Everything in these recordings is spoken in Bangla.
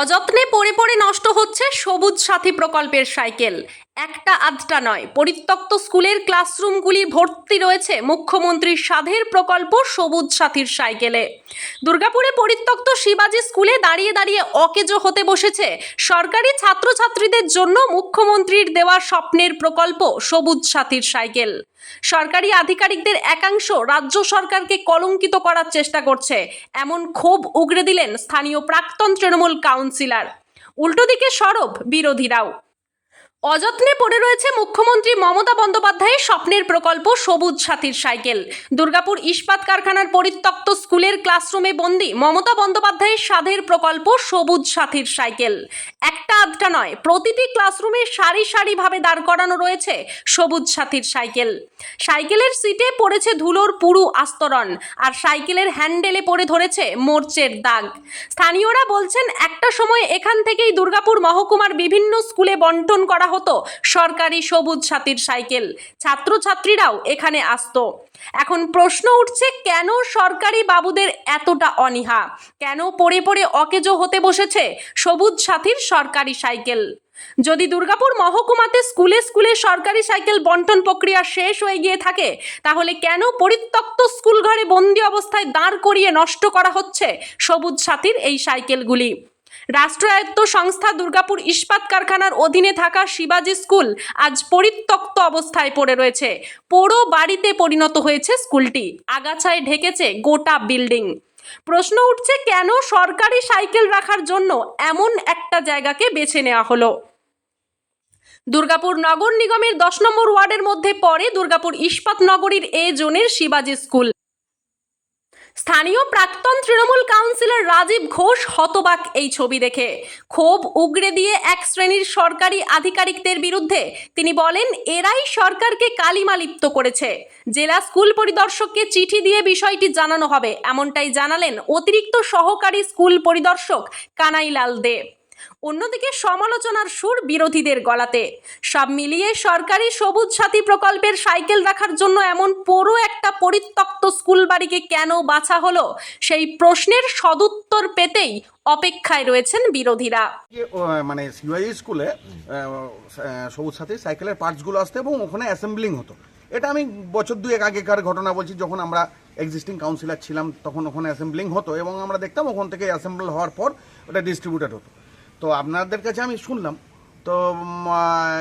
অযত্নে পড়ে পড়ে নষ্ট হচ্ছে সবুজ সাথী প্রকল্পের সাইকেল। একটা আধটা নয়। পরিত্যক্ত স্কুলের ক্লাসরুমগুলি ভর্তি রয়েছে মুখ্যমন্ত্রীর সাধের প্রকল্প সবুজ সাথীর সাইকেলে। দুর্গাপুরে পরিত্যক্ত শিবাজি স্কুলে দাঁড়িয়ে দাঁড়িয়ে অকেজো হতে বসেছে। সরকারি ছাত্রছাত্রীদের জন্য মুখ্যমন্ত্রীর দেওয়া স্বপ্নের প্রকল্প সবুজ সাথীর সাইকেল। সরকারি আধিকারিকদের একাংশ রাজ্য সরকারকে কলঙ্কিত করার চেষ্টা করছে। এমন ক্ষোভ উগরে দিলেন স্থানীয় প্রাক্তন তৃণমূল কাউন্সিলর। উল্টো দিকে সরব বিরোধীরাও। অযত্নে পড়ে রয়েছে মুখ্যমন্ত্রী মমতা বন্দ্যোপাধ্যায়ের স্বপ্নের প্রকল্প সবুজ সাথীর সাইকেল। দুর্গাপুর ইস্পাত কারখানার পরিত্যক্ত স্কুলের ক্লাসরুমে বন্দি মমতা বন্দ্যোপাধ্যায়ের সাধের প্রকল্প সবুজ সাথীর সাইকেল। একটা আধটা নয়, প্রতিটি ক্লাসরুমে সারি সারিভাবে দাঁড় করানো রয়েছে সবুজ সাথীর সাইকেল। সাইকেলের সিটে পড়েছে ধুলোর পুরু আস্তরণ আর সাইকেলের হ্যান্ডেলে পড়ে ধরেছে মোর্চের দাগ। স্থানীয়রা বলছেন, একটা সময় এখান থেকেই দুর্গাপুর মহকুমার বিভিন্ন স্কুলে বন্টন করা হতো। সরকারি সবুজ সাথীর সাইকেল। ছাত্রছাত্রীরাও এখানে আসতো। এখন প্রশ্ন উঠছে, কেন সরকারি বাবুদের এতটা অনীহা? কেন পড়ে পড়ে অকেজো হতে বসেছে সবুজ সাথীর সরকারি সাইকেল? যদি দুর্গাপুর মহকুমাতে স্কুলে স্কুলে সরকারি সাইকেল বন্টন প্রক্রিয়া শেষ হয়ে গিয়ে থাকে, তাহলে কেন পরিত্যক্ত স্কুল ঘরে বন্দি অবস্থায় দাঁড় করিয়ে নষ্ট করা হচ্ছে সবুজ সাথীর এই সাইকেলগুলি? রাষ্ট্রায়ত্ত সংস্থা দুর্গাপুর ইস্পাত কারখানার অধীনে থাকা শিবাজি স্কুল আজ পরিত্যক্ত অবস্থায় পড়ে রয়েছে। পোড়ো বাড়িতে পরিণত হয়েছে স্কুলটি। আগাছায় ঢেকেছে গোটা বিল্ডিং। প্রশ্ন উঠছে, কেন সরকারি সাইকেল রাখার জন্য এমন একটা জায়গাকে বেছে নেওয়া হলো? দুর্গাপুর নগর নিগমের দশ নম্বর ওয়ার্ডের মধ্যে পড়ে দুর্গাপুর ইস্পাত নগরীর এ জোনের শিবাজি স্কুল। স্থানীয় প্রাক্তন তৃণমূল কাউন্সিলর রাজীব ঘোষ হতবাক এই ছবি দেখে। ক্ষোভ উগড়ে দিয়ে এক শ্রেণির সরকারি আধিকারিকদের বিরুদ্ধে তিনি বলেন, এরাই সরকারকে কালিমালিপ্ত করেছে। জেলা স্কুল পরিদর্শককে চিঠি দিয়ে বিষয়টি জানানো হবে। এমনটাই জানালেন অতিরিক্ত সহকারী স্কুল পরিদর্শক কানাইলাল দে। অন্যদিকে সমালোচনার সুর বিরোধীদের গলাতে। সব মিলিয়ে সরকারি সবুজ সাথী প্রকল্পের সাইকেল রাখার জন্য এমন পুরো একটা পরিত্যক্ত স্কুল বাড়িকে কেন বাছা হলো, সেই প্রশ্নের সদুত্তর পেতেই অপেক্ষায় রয়েছেন বিরোধীরা। মানে সিওয়াই স্কুলে সবুজ সাথী সাইকেলের পার্টসগুলো আসতো এবং ওখানে অ্যাসেম্বলিং হতো। এটা আমি বছর দুয়েক আগেকার ঘটনা বলছি, যখন আমরা এক্সিস্টিং কাউন্সিলর ছিলাম, তখন ওখানে অ্যাসেম্বলিং হতো এবং আমরা দেখতাম ওখান থেকে অ্যাসেম্বল হওয়ার পর ওটা ডিস্ট্রিবিউটেড হতো। তো আপনাদের কাছে আমি শুনলাম তো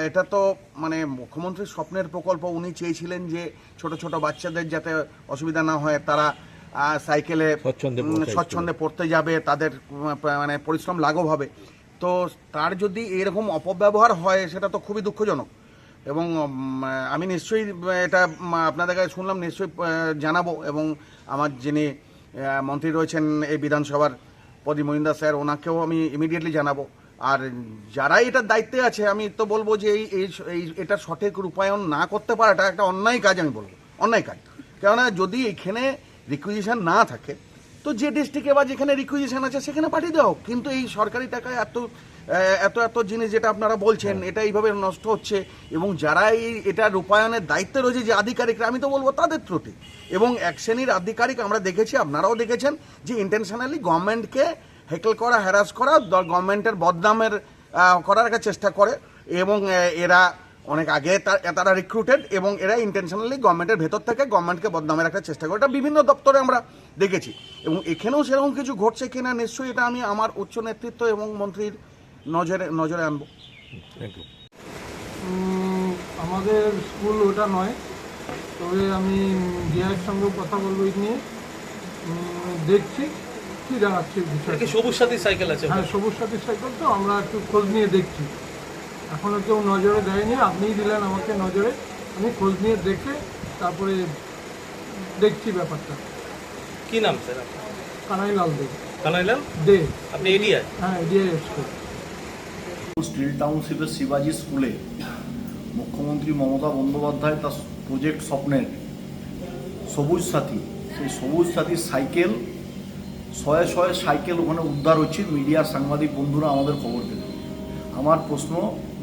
এটা তো মানে মুখ্যমন্ত্রীর স্বপ্নের প্রকল্প উনি চেয়েছিলেন যে ছোট ছোট বাচ্চাদের যাতে অসুবিধা না হয় তারা সাইকেলে স্বচ্ছন্দে পড়তে যাবে তাদের মানে পরিশ্রম লাঘব হবে। তো তার যদি এরকম অপব্যবহার হয় সেটা তো খুবই দুঃখজনক। এবং আমি নিশ্চয়ই এটা আপনাদের কাছে শুনলাম নিশ্চয়ই জানাব। এবং আমার যিনি মন্ত্রী রয়েছেন এই বিধানসভার প্রদীপ মহিন্দা স্যার, ওনাকেও আমি ইমিডিয়েটলি জানাব। আর যারাই এটার দায়িত্বে আছে, আমি তো বলব যে এই, এই- এটা সঠিক রূপায়ণ না করতে পারাটা একটা অন্যায় কাজ আমি বলব। অন্যায় কাজ। কেননা যদি এখানে রিকুইজিশন না থাকে তো যে ডিস্ট্রিক্টে বা যেখানে রিকুইজিশন আছে সেখানে পাঠিয়ে দাও। কিন্তু এই সরকারি টাকায় এত এত এত জিনিস যেটা আপনারা বলছেন এটা এইভাবে নষ্ট হচ্ছে। এবং যারা এই এটা রূপায়ণের দায়িত্বে রয়েছে যে আধিকারিকরা আমি তো বলব তাদের ত্রুটি। এবং এক শ্রেণির আধিকারিক আমরা দেখেছি আপনারাও দেখেছেন যে ইন্টেনশনালি গভর্নমেন্টকে হেকেল করা হ্যারাস করা গভর্নমেন্টের বদনামের করার একটা চেষ্টা করে। এবং এরা অনেক আগে তারা রিক্রুটেড এবং এরা ইন্টেনশনালি গভর্নমেন্টের ভেতর থেকে গভর্নমেন্টকে বদনামের একটা চেষ্টা করে। এটা বিভিন্ন দপ্তরে আমরা দেখেছি। এবং এখানেও সেরকম কিছু ঘটছে কিনা নিশ্চয়ই এটা আমি আমার উচ্চ নেতৃত্ব এবং মন্ত্রীর নজরে নজরে আনব। থ্যাংক ইউ আমাদের স্কুল ওটা নয় তবে আমি ডিআইয়ের সঙ্গেও কথা বলব এই নিয়ে। দেখছি কি জানাচ্ছি সবুজ সাথী সাইকেল আছে। হ্যাঁ সবুজ সাথী সাইকেল তো আমরা একটু খোঁজ নিয়ে দেখছি। এখনও কেউ নজরে দেয়নি আপনিই দিলেন আমাকে নজরে। আমি খোঁজ নিয়ে দেখে তারপরে দেখছি ব্যাপারটা। কি নাম স্যার আপনার? কানাইলাল দে। কানাইলাল? দে। আপনি এডিআই হ্যাঁ ডিআই স্কুল। স্টিল টাউনশিপের শিবাজি স্কুলে মুখ্যমন্ত্রী মমতা বন্দ্যোপাধ্যায় তার প্রজেক্ট স্বপ্নের সবুজ সাথী। সেই সবুজ সাথী সাইকেল শয়ে শয়ে সাইকেল ওখানে উদ্ধার হচ্ছে। মিডিয়ার সাংবাদিক বন্ধুরা আমাদের খবর দেবে আমার প্রশ্ন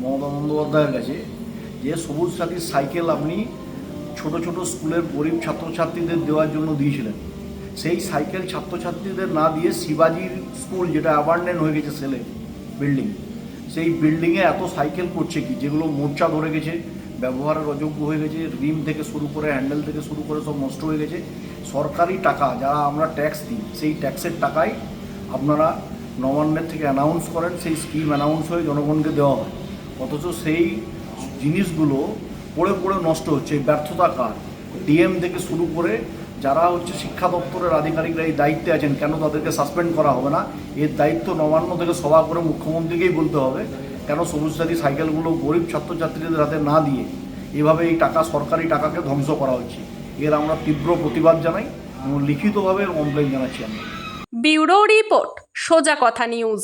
মমতা বন্দ্যোপাধ্যায়ের কাছে, যে সবুজ সাথী সাইকেল আপনি ছোট ছোট স্কুলের গরিব ছাত্রছাত্রীদের দেওয়ার জন্য দিয়েছিলেন। সেই সাইকেল ছাত্রছাত্রীদের না দিয়ে শিবাজির স্কুল, যেটা অ্যাবান্ডেন হয়ে গেছে সেলে বিল্ডিং সেই বিল্ডিংয়ে এত সাইকেল করছে কি? যেগুলো মোর্চা ধরে গেছে, ব্যবহারের অযোগ্য হয়ে গেছে, রিম থেকে শুরু করে হ্যান্ডেল থেকে শুরু করে সব নষ্ট হয়ে গেছে। সরকারি টাকা যারা আমরা ট্যাক্স দিই, সেই ট্যাক্সের টাকায় আপনারা নবান্নের থেকে অ্যানাউন্স করেন, সেই স্কিম অ্যানাউন্স হয়ে জনগণকে দেওয়া হয়। অথচ সেই জিনিসগুলো পড়ে পড়ে নষ্ট হচ্ছে, এই ব্যর্থতা কার? ডিএম থেকে শুরু করে যারা হচ্ছে শিক্ষা দপ্তরের আধিকারিকরা এই দায়িত্বে আছেন, কেন তাদেরকে সাসপেন্ড করা হবে না? এর দায়িত্ব নবান্ন থেকে সভা করে মুখ্যমন্ত্রীকেই বলতে হবে। কেন সবুজ সাথী সাইকেলগুলো গরিব ছাত্রছাত্রীদের হাতে না দিয়ে এভাবে এই টাকা, সরকারি টাকাকে ধ্বংস করা হচ্ছে? এর আমরা তীব্র প্রতিবাদ জানাই এবং লিখিতভাবে কমপ্লেন জানাচ্ছি আমরা। Bureau report. সোজা কথা নিউজ।